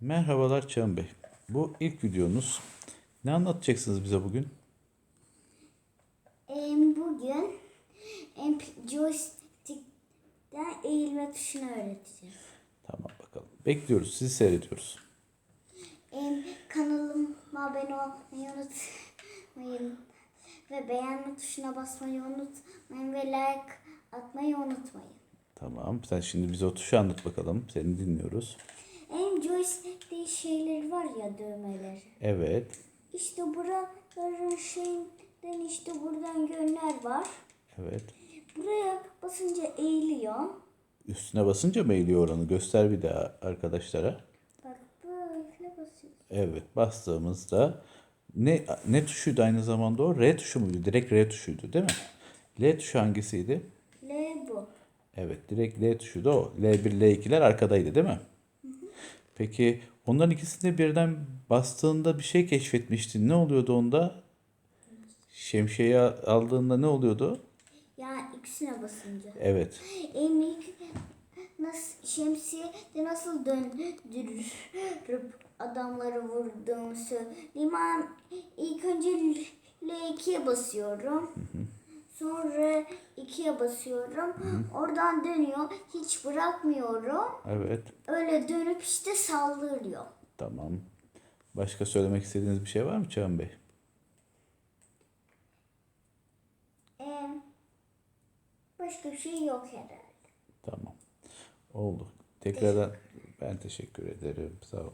Merhabalar Çağın Bey. Bu ilk videonuz. Ne anlatacaksınız bize bugün? Bugün joystick'ten eğilme tuşunu öğreteceğim. Tamam bakalım. Bekliyoruz. Sizi seyrediyoruz. Kanalıma abone olmayı unutmayın. Ve beğenme tuşuna basmayı unutmayın. Ve like atmayı unutmayın. Tamam. Sen şimdi bize o tuşu anlat bakalım. Seni dinliyoruz. Em joystick'te şeyleri var ya düğmeleri. Evet. İşte buraların şeyinden işte buradan yönler var. Evet. Buraya basınca eğiliyor. Üstüne basınca mı eğiliyor oranı? Göster bir daha arkadaşlara. Bak böyle basıyorsun. Evet. Bastığımızda ne ne tuşuydu aynı zamanda o? R tuşu muydu? Direkt R tuşuydu değil mi? L tuşu hangisiydi? L bu. Evet, direkt L tuşu da o. L1, L2'ler arkadaydı değil mi? Peki onların ikisini birden bastığında bir şey keşfetmiştin. Ne oluyordu onda? Şemsiyeyi aldığında ne oluyordu? Yani ikisine basınca. Evet. En ilk nasıl şemsiye de nasıl döndürüp adamları vurduğumu söyleyeyim. Ben ilk önce L2'ye basıyorum. Sonra 2'ye basıyorum. Oradan dönüyor. Hiç bırakmıyorum. Evet. Öyle dönüp işte saldırıyor. Tamam. Başka söylemek istediğiniz bir şey var mı Çağın Bey? Ee, başka bir şey yok herhalde. Tamam. Oldu. Tekrardan ben teşekkür ederim. Sağ olasın.